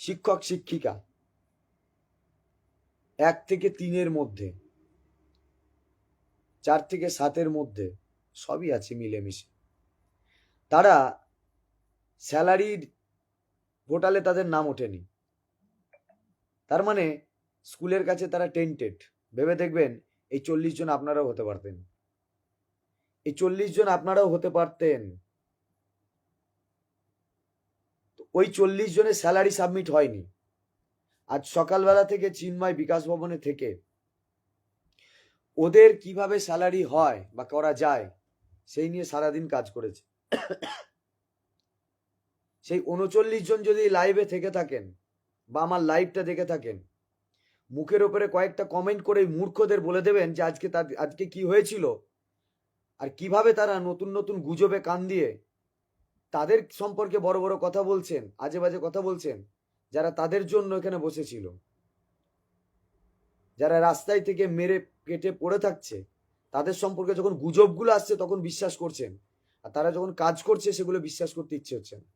শিক্ষক, শিক্ষিকা। এক থেকে তিনের মধ্যে, চার থেকে সাতের মধ্যে সবই আছে মিলেমিশে। তারা স্যালারির পোর্টালে তাদের নাম ওঠেনি। তার মানে স্কুলের কাছে তারা টেন্টেড। ভেবে দেখবেন, এই চল্লিশ জন আপনারাও হতে পারতেন। এই চল্লিশ জন আপনারাও হতে পারতেন তো ওই চল্লিশ জনের স্যালারি সাবমিট হয়নি। আজ সকালবেলা থেকে চিন্ময় বিকাশ ভবনে থেকে ওদের কীভাবে স্যালারি হয় বা করা যায়, সেই নিয়ে সারাদিন কাজ করেছে। সেই উনচল্লিশ জন যদি লাইভে থেকে থাকেন বা আমার লাইভটা দেখে থাকেন, মুখের ওপরে কয়েকটা কমেন্ট করে মূর্খদের বলে দেবেন যে আজকে তার, আজকে কি হয়েছিল? আর কীভাবে তারা নতুন নতুন গুজবে কান দিয়ে তাদের সম্পর্কে বড় বড় কথা বলছেন, আজে বাজে কথা বলছেন, যারা তাদের জন্য এখানে বসেছিল। যারা রাস্তায় থেকে মেরে কেটে পড়ে থাকছে, তাদের সম্পর্কে যখন গুজবগুলো আসছে তখন বিশ্বাস করছেন, আর তারা যখন কাজ করছে সেগুলো বিশ্বাস করতে ইচ্ছে হচ্ছে না।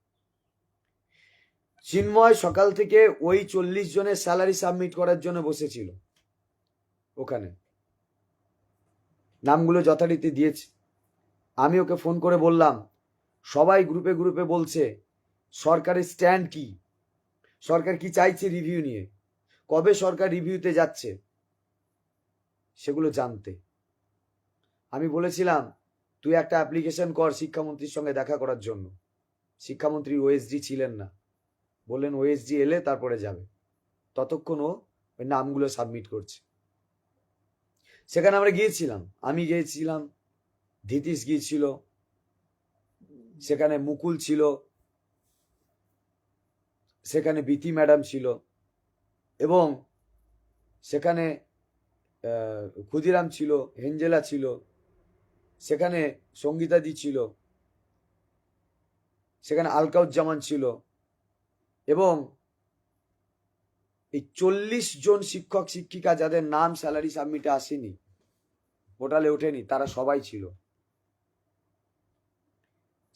চিন্ময় সকাল থেকে ওই চল্লিশ জনের স্যালারি সাবমিট করার জন্য বসেছিল ওখানে। নামগুলো যথারীতি দিয়েছে। আমি ওকে ফোন করে বললাম সবাই গ্রুপে গ্রুপে বলছে, সরকারের স্ট্যান্ড কি? সরকার কি চাইছে রিভিউ নিয়ে? কবে সরকার রিভিউতে যাচ্ছে? সেগুলো জানতে। আমি বলেছিলাম, তুই একটা অ্যাপ্লিকেশন কর শিক্ষামন্ত্রীর সঙ্গে দেখা করার জন্য। শিক্ষামন্ত্রী ওএসডি ছিলেন না। বললেন ওএসডি এলে তারপরে যাবে। ততক্ষণ ও ওই নামগুলো সাবমিট করছে। সেখানে আমরা গিয়েছিলাম। আমি গিয়েছিলাম, ধীতিশ গিয়েছিল সেখানে মুকুল ছিল, সেখানে বিতি ম্যাডাম ছিল এবং সেখানে ক্ষুদিরাম ছিল, হেঞ্জেলা ছিল, সেখানে সঙ্গীতাদি ছিল, সেখানে আলকাউজ্জামান ছিল এবং এই চল্লিশ জন শিক্ষক, শিক্ষিকা যাদের নাম স্যালারি সাবমিটে আসেনি পোর্টালে ওঠেনি, তারা সবাই ছিল।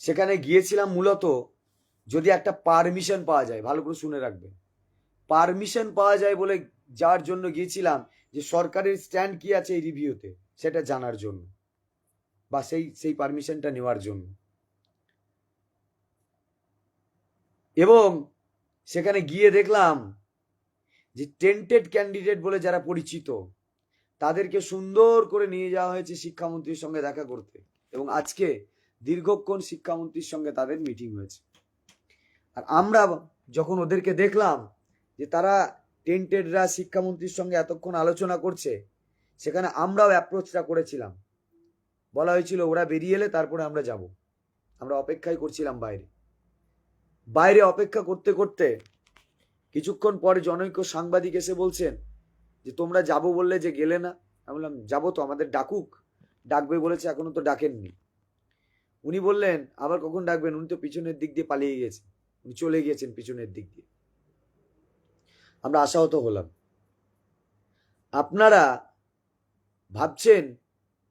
সেখানে গিয়েছিলাম মূলত যদি একটা পারমিশন পাওয়া যায়, ভালো করে শুনে রাখবেন পারমিশন পাওয়া যায় বলে যার জন্য গিয়েছিলাম যে সরকারের স্ট্যান্ড কি আছে এই রিভিউতে সেটা জানার জন্য বা সেই সেই পারমিশনটা নেওয়ার জন্য। এবং সেখানে গিয়ে দেখলাম যে টেন্টেড ক্যান্ডিডেট বলে যারা পরিচিত, তাদেরকে সুন্দর করে নিয়ে যাওয়া হয়েছে শিক্ষামন্ত্রীর সঙ্গে দেখা করতে। এবং আজকে দীর্ঘক্ষণ শিক্ষামন্ত্রীর সঙ্গে তাদের মিটিং হয়েছে। আর আমরা যখন ওদেরকে দেখলাম যে তারা টেন্টেডরা শিক্ষামন্ত্রীর সঙ্গে এতক্ষণ আলোচনা করছে, সেখানে আমরাও অ্যাপ্রোচটা করেছিলাম। বলা হয়েছিল, ওরা বেরিয়ে এলে তারপরে আমরা যাব। আমরা অপেক্ষাই করছিলাম বাইরে। বাইরে অপেক্ষা করতে করতে কিছুক্ষণ পরে জনৈক্য সাংবাদিক এসে বলছেন যে, তোমরা যাব বললে যে গেলে না? আমি বললাম, যাব তো, আমাদের ডাকুক। ডাকবে বলেছে, এখনও তো ডাকেননি। উনি বললেন, আবার কখন ডাকবেন? উনি তো পিছনের দিক দিয়ে পালিয়ে গেছেন উনি চলে গিয়েছেন পিছনের দিক দিয়ে। আমরা আশাহত হলাম। আপনারা ভাবছেন,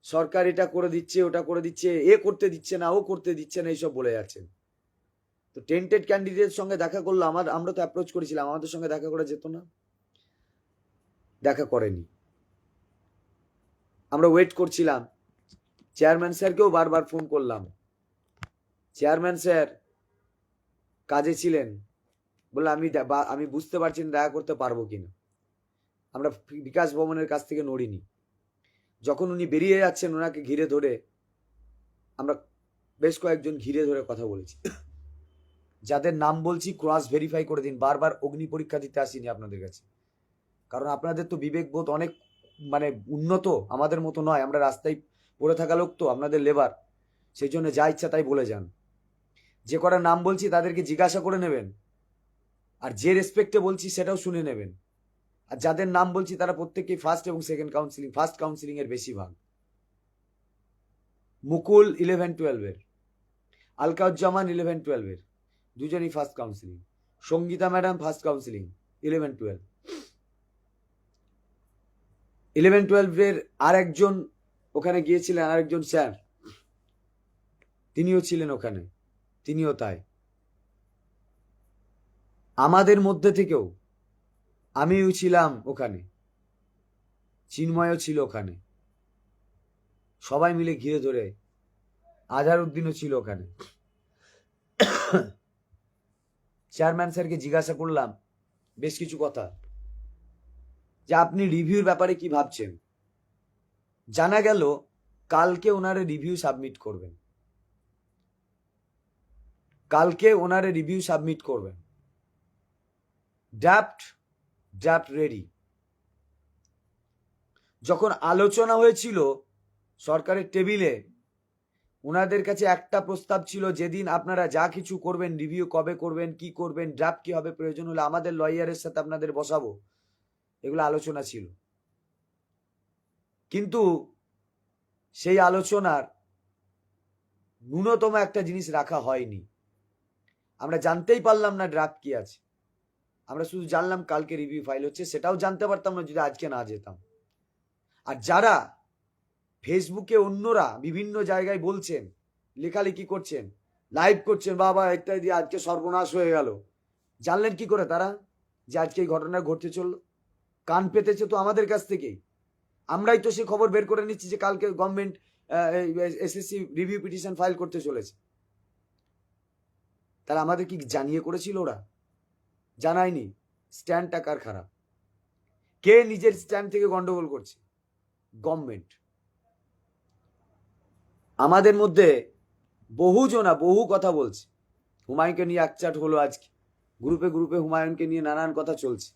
সরকার এটা করে দিচ্ছে, ওটা করে দিচ্ছে, এ করতে দিচ্ছে না, ও করতে দিচ্ছে না, এইসব বলে যাচ্ছেন। তো টেন্টেড ক্যান্ডিডেট সঙ্গে দেখা করল আমার, আমরা তো অ্যাপ্রোচ করেছিলাম, আমাদের সঙ্গে দেখা করা যেত না। দেখা করেনি। আমরা ওয়েট করছিলাম। চেয়ারম্যান স্যারকেও বারবার ফোন করলাম। চেয়ারম্যান স্যার কাজে ছিলেন। বলে আমি আমি বুঝতে পারছি না দেখা করতে পারব কিনা আমরা বিকাশ ভবনের কাছ থেকে নড়িনি। যখন উনি বেরিয়ে যাচ্ছেন, ওনাকে ঘিরে ধরে আমরা বেশ কয়েকজন ঘিরে ধরে কথা বলেছি। যাদের নাম বলছি ক্রস ভেরিফাই করে দিন। বারবার অগ্নি পরীক্ষা দিতে আসিনি আপনাদের কাছে। কারণ আপনাদের তো বিবেকবোধ অনেক মানে উন্নত। আমাদের মতো নয়। আমরা রাস্তায় পড়ে থাকা লোক তো, আপনাদের লেবার। সেই জন্য যা ইচ্ছা তাই বলে যান। যে কটা নাম বলছি তাদেরকে জিজ্ঞাসা করে নেবেন। আর যে রেসপেক্টে বলছি সেটাও শুনে নেবেন। আর যাদের নাম বলছি তারা প্রত্যেকেই ফার্স্ট এবং সেকেন্ড কাউন্সিলিং ফার্স্ট কাউন্সিলিং এর বেশিরভাগ। মুকুল ইলেভেন টুয়েলভের আলকাউজ্জামান ইলেভেন টুয়েলভের দুজনই first counselling Sangeeta madam first counselling eleven twelve eleven টুয়েলভের আর একজন ওখানে গিয়েছিলেন আর একজন স্যার তিনিও ছিলেন ওখানে। তিনিও তাই। আমাদের মধ্যে থেকেও আমিও ছিলাম ওখানে। চিন্ময়ও ছিল ওখানে। সবাই মিলে ঘিরে ধরে আজহার উদ্দিনও ছিল ওখানে। চেয়ারম্যান স্যারকে জিজ্ঞাসা করলাম, বেশ কিছু কথা। যে আপনি রিভিউর ব্যাপারে কি ভাবছেন? জানা গেল, কালকে ওনারা রিভিউ সাবমিট করবেন। কালকে ওনারে রিভিউ সাবমিট করবেন। ড্রাফট ড্রাফট রেডি যখন আলোচনা হয়েছিল সরকারের টেবিলে, ওনাদের কাছে একটা প্রস্তাব ছিল, যেদিন আপনারা যা কিছু করবেন রিভিউ কবে করবেন, কি করবেন ড্রাফট কি হবে, প্রয়োজন হলে আমাদের লয়ারের সাথে আপনাদের বসাবো। এগুলো আলোচনা ছিল। কিন্তু সেই আলোচনার ন্যূনতম একটা জিনিস রাখা হয়নি। আমরা জানতেই পারলাম না ড্রাফট কি আছে। আমরা শুধু জানলাম কালকে রিভিউ ফাইল হচ্ছে, সেটাও জানতে পারতাম না যদি আজকে না যেতাম। আর যারা ফেসবুকে অন্যরা বিভিন্ন জায়গায় বলছেন, লেখালেখি করছেন লাইভ করছেন, বাবা ইত্যাদি আজকে সর্বনাশ হয়ে গেল। জানলেন কি করে তারা? যে আজকে এই ঘটনা ঘটতে চলল। কান পেতেছে তো আমাদের কাছ থেকেই। আমরাই তো সেই খবর বের করে নিচ্ছি যে কালকে government SSC review petition file করতে চলেছে। তাহলে আমাদের কি জানিয়ে করেছিল ওরা? জানায়নি। স্ট্যান্ডটা কার খারাপ? কে নিজের স্ট্যান্ড থেকে গন্ডগোল করছে? গভর্নমেন্ট। আমাদের মধ্যে বহু জনা বহু কথা বলছে। হুমায়ুনকে নিয়ে একচাট হলো আজকে। গ্রুপে গ্রুপে হুমায়ুনকে নিয়ে নানান কথা চলছে।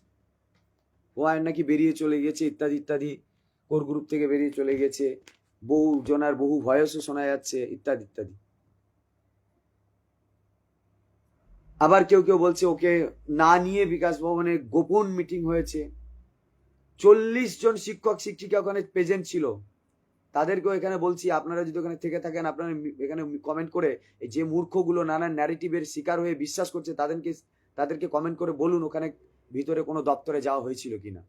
হুমায়ুন নাকি বেরিয়ে চলে গেছে, ইত্যাদি ইত্যাদি। কোর গ্রুপ থেকে বেরিয়ে চলে গেছে। বহু জনার বহু ভয়েসও শোনা যাচ্ছে, ইত্যাদি ইত্যাদি। আবার কেউ কেউ বলছে ওকে না নিয়ে বিকাশ ভবনে গোপন মিটিং হয়েছে। চল্লিশ জন শিক্ষক, শিক্ষিকা ওখানে প্রেজেন্ট ছিল। তাদেরকেও এখানে বলছি, আপনারা যদি ওখানে থেকে থাকেন, আপনারা এখানে কমেন্ট করে যে মূর্খগুলো নানান ন্যারেটিভের শিকার হয়ে বিশ্বাস করছে, তাদেরকে তাদেরকে কমেন্ট করে বলুন ওখানে ভিতরে কোনো দপ্তরে যাওয়া হয়েছিল কিনা।